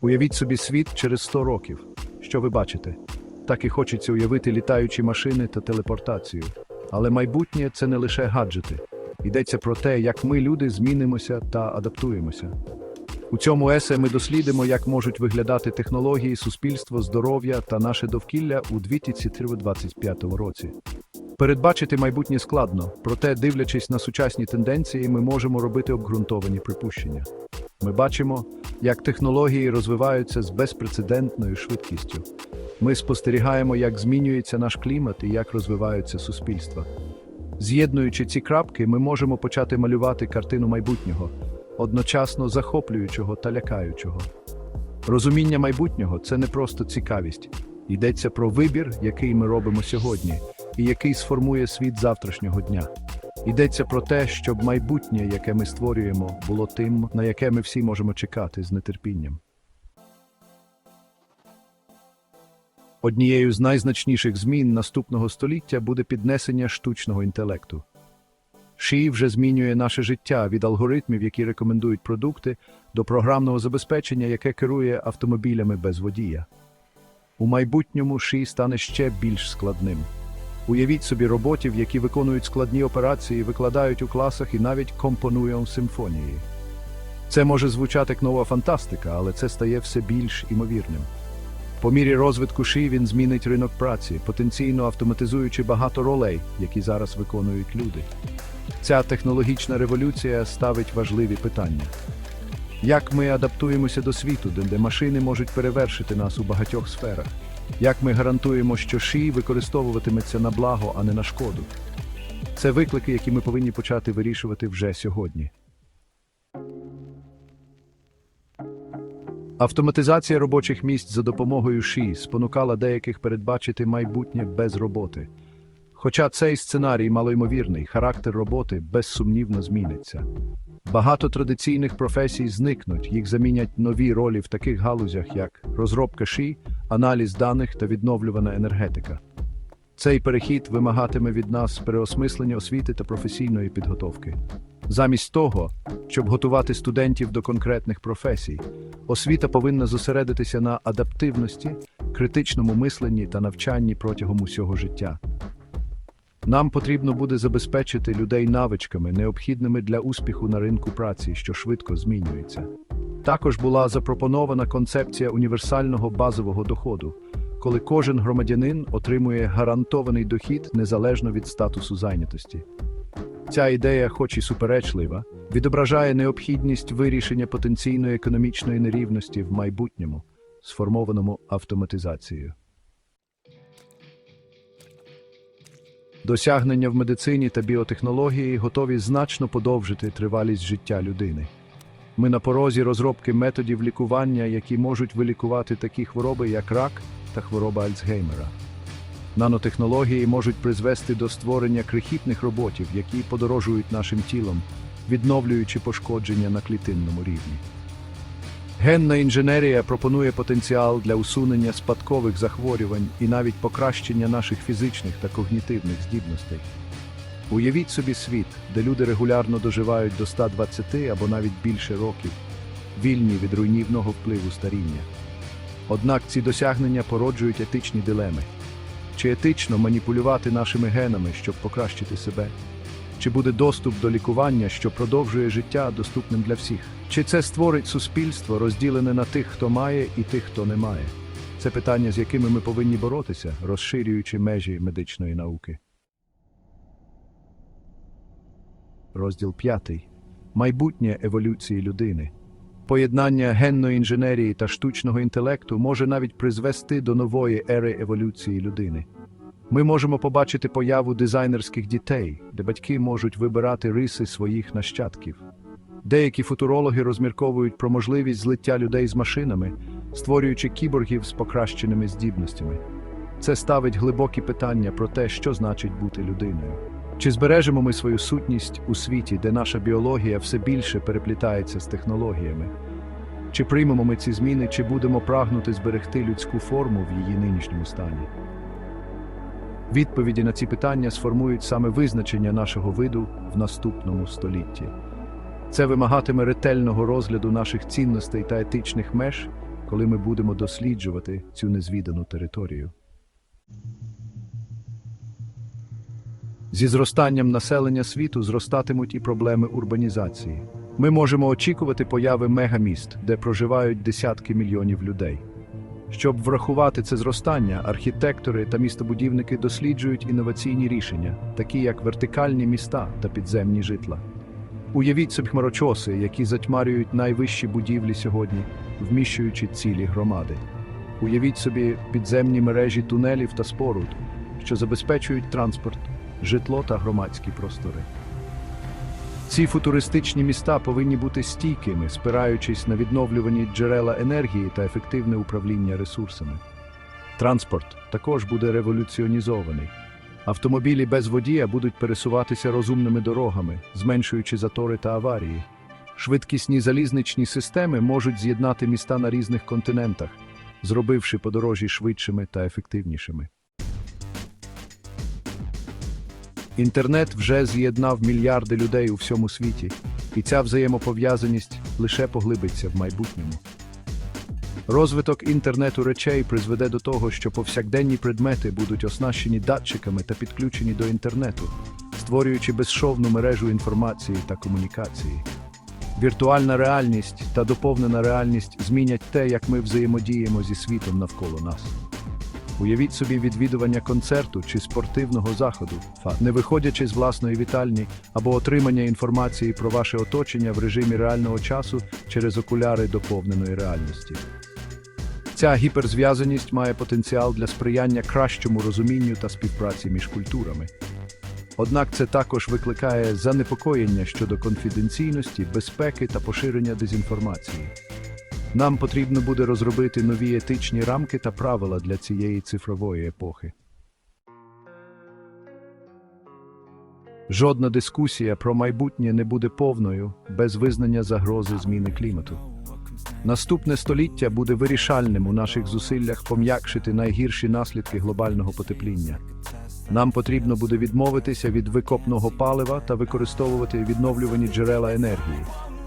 Уявіть собі світ через 100 років. Що ви бачите? Так і хочеться уявити літаючі машини та телепортацію. Але майбутнє це не лише гаджети. Йдеться про те, як ми, люди, змінимося та адаптуємося. У цьому есе ми дослідимо, як можуть виглядати технології, суспільство, здоров'я та наше довкілля у 2025 році. Передбачити майбутнє складно, проте, дивлячись на сучасні тенденції, ми можемо робити обґрунтовані припущення. Ми бачимо, як технології розвиваються з безпрецедентною швидкістю. Ми спостерігаємо, як змінюється наш клімат і як розвиваються суспільства. З'єднуючи ці крапки, ми можемо почати малювати картину майбутнього, одночасно захоплюючого та лякаючого. Розуміння майбутнього це не просто цікавість, йдеться про вибір, який ми робимо сьогодні, і який сформує світ завтрашнього дня. Йдеться про те, щоб майбутнє, яке ми створюємо, було тим, на яке ми всі можемо чекати з нетерпінням. Однією з найзначніших змін наступного століття буде піднесення штучного інтелекту. ШІ вже змінює наше життя від алгоритмів, які рекомендують продукти, до програмного забезпечення, яке керує автомобілями без водія. У майбутньому ШІ стане ще більш складним. Уявіть собі роботів, які виконують складні операції, викладають у класах і навіть компонують симфонії. Це може звучати як нова фантастика, але це стає все більш імовірним. По мірі розвитку ШІ він змінить ринок праці, потенційно автоматизуючи багато ролей, які зараз виконують люди. Ця технологічна революція ставить важливі питання. Як ми адаптуємося до світу, де машини можуть перевершити нас у багатьох сферах? Як ми гарантуємо, що ШІ використовуватиметься на благо, а не на шкоду? Це виклики, які ми повинні почати вирішувати вже сьогодні. Автоматизація робочих місць за допомогою ШІ спонукала деяких передбачити майбутнє без роботи. Хоча цей сценарій малоймовірний, характер роботи безсумнівно зміниться. Багато традиційних професій зникнуть, їх замінять нові ролі в таких галузях, як розробка ШІ, аналіз даних та відновлювана енергетика. Цей перехід вимагатиме від нас переосмислення освіти та професійної підготовки. Замість того, щоб готувати студентів до конкретних професій, освіта повинна зосередитися на адаптивності, критичному мисленні та навчанні протягом усього життя. Нам потрібно буде забезпечити людей навичками, необхідними для успіху на ринку праці, що швидко змінюється. Також була запропонована концепція універсального базового доходу, коли кожен громадянин отримує гарантований дохід незалежно від статусу зайнятості. Ця ідея, хоч і суперечлива, відображає необхідність вирішення потенційної економічної нерівності в майбутньому, сформованому автоматизацією. Досягнення в медицині та біотехнології готові значно подовжити тривалість життя людини. Ми на порозі розробки методів лікування, які можуть вилікувати такі хвороби, як рак та хвороба Альцгеймера. Нанотехнології можуть призвести до створення крихітних роботів, які подорожують нашим тілом, відновлюючи пошкодження на клітинному рівні. Генна інженерія пропонує потенціал для усунення спадкових захворювань і навіть покращення наших фізичних та когнітивних здібностей. Уявіть собі світ, де люди регулярно доживають до 120 або навіть більше років, вільні від руйнівного впливу старіння. Однак ці досягнення породжують етичні дилеми. Чи етично маніпулювати нашими генами, щоб покращити себе? Чи буде доступ до лікування, що продовжує життя доступним для всіх? Чи це створить суспільство, розділене на тих, хто має, і тих, хто не має? Це питання, з якими ми повинні боротися, розширюючи межі медичної науки. Розділ 5. Майбутнє еволюції людини. Поєднання генної інженерії та штучного інтелекту може навіть призвести до нової ери еволюції людини. Ми можемо побачити появу дизайнерських дітей, де батьки можуть вибирати риси своїх нащадків. Деякі футурологи розмірковують про можливість злиття людей з машинами, створюючи кіборгів з покращеними здібностями. Це ставить глибокі питання про те, що значить бути людиною. Чи збережемо ми свою сутність у світі, де наша біологія все більше переплітається з технологіями? Чи приймемо ми ці зміни, чи будемо прагнути зберегти людську форму в її нинішньому стані? Відповіді на ці питання сформують саме визначення нашого виду в наступному столітті. Це вимагатиме ретельного розгляду наших цінностей та етичних меж, коли ми будемо досліджувати цю незвідану територію. Зі зростанням населення світу зростатимуть і проблеми урбанізації. Ми можемо очікувати появи мегаміст, де проживають десятки мільйонів людей. Щоб врахувати це зростання, архітектори та містобудівники досліджують інноваційні рішення, такі як вертикальні міста та підземні житла. Уявіть собі хмарочоси, які затьмарюють найвищі будівлі сьогодні, вміщуючи цілі громади. Уявіть собі підземні мережі тунелів та споруд, що забезпечують транспорт, житло та громадські простори. Ці футуристичні міста повинні бути стійкими, спираючись на відновлювані джерела енергії та ефективне управління ресурсами. Транспорт також буде революціонізований. Автомобілі без водія будуть пересуватися розумними дорогами, зменшуючи затори та аварії. Швидкісні залізничні системи можуть з'єднати міста на різних континентах, зробивши подорожі швидшими та ефективнішими. Інтернет вже з'єднав мільярди людей у всьому світі, і ця взаємопов'язаність лише поглибиться в майбутньому. Розвиток інтернету речей призведе до того, що повсякденні предмети будуть оснащені датчиками та підключені до інтернету, створюючи безшовну мережу інформації та комунікації. Віртуальна реальність та доповнена реальність змінять те, як ми взаємодіємо зі світом навколо нас. Уявіть собі відвідування концерту чи спортивного заходу, не виходячи з власної вітальні або отримання інформації про ваше оточення в режимі реального часу через окуляри доповненої реальності. Ця гіперзв'язаність має потенціал для сприяння кращому розумінню та співпраці між культурами. Однак це також викликає занепокоєння щодо конфіденційності, безпеки та поширення дезінформації. Нам потрібно буде розробити нові етичні рамки та правила для цієї цифрової епохи. Жодна дискусія про майбутнє не буде повною без визнання загрози зміни клімату. Наступне століття буде вирішальним у наших зусиллях пом'якшити найгірші наслідки глобального потепління. Нам потрібно буде відмовитися від викопного палива та використовувати відновлювані джерела енергії,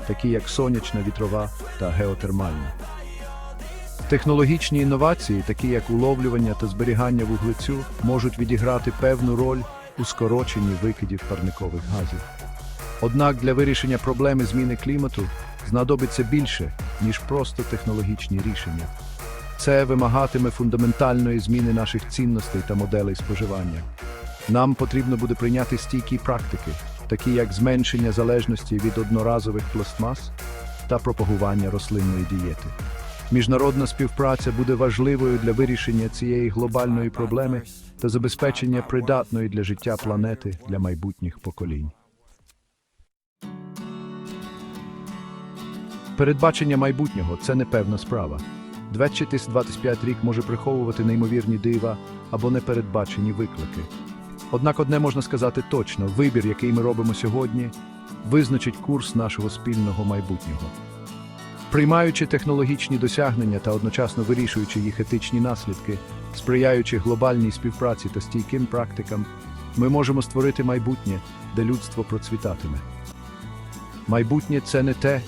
такі як сонячна, вітрова та геотермальна. Технологічні інновації, такі як уловлювання та зберігання вуглецю, можуть відіграти певну роль у скороченні викидів парникових газів. Однак для вирішення проблеми зміни клімату знадобиться більше, ніж просто технологічні рішення. Це вимагатиме фундаментальної зміни наших цінностей та моделей споживання. Нам потрібно буде прийняти стійкі практики, такі як зменшення залежності від одноразових пластмас та пропагування рослинної дієти. Міжнародна співпраця буде важливою для вирішення цієї глобальної проблеми та забезпечення придатної для життя планети для майбутніх поколінь. Передбачення майбутнього це непевна справа. 2025 рік може приховувати неймовірні дива або непередбачені виклики. Однак одне можна сказати точно: вибір, який ми робимо сьогодні, визначить курс нашого спільного майбутнього. Приймаючи технологічні досягнення та одночасно вирішуючи їх етичні наслідки, сприяючи глобальній співпраці та стійким практикам, ми можемо створити майбутнє, де людство процвітатиме. Майбутнє це не те,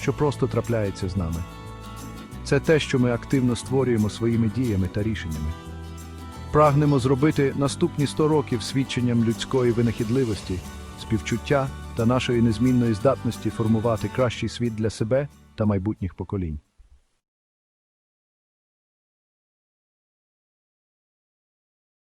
що просто трапляється з нами. Це те, що ми активно створюємо своїми діями та рішеннями. Прагнемо зробити наступні 100 років свідченням людської винахідливості, співчуття та нашої незмінної здатності формувати кращий світ для себе та майбутніх поколінь.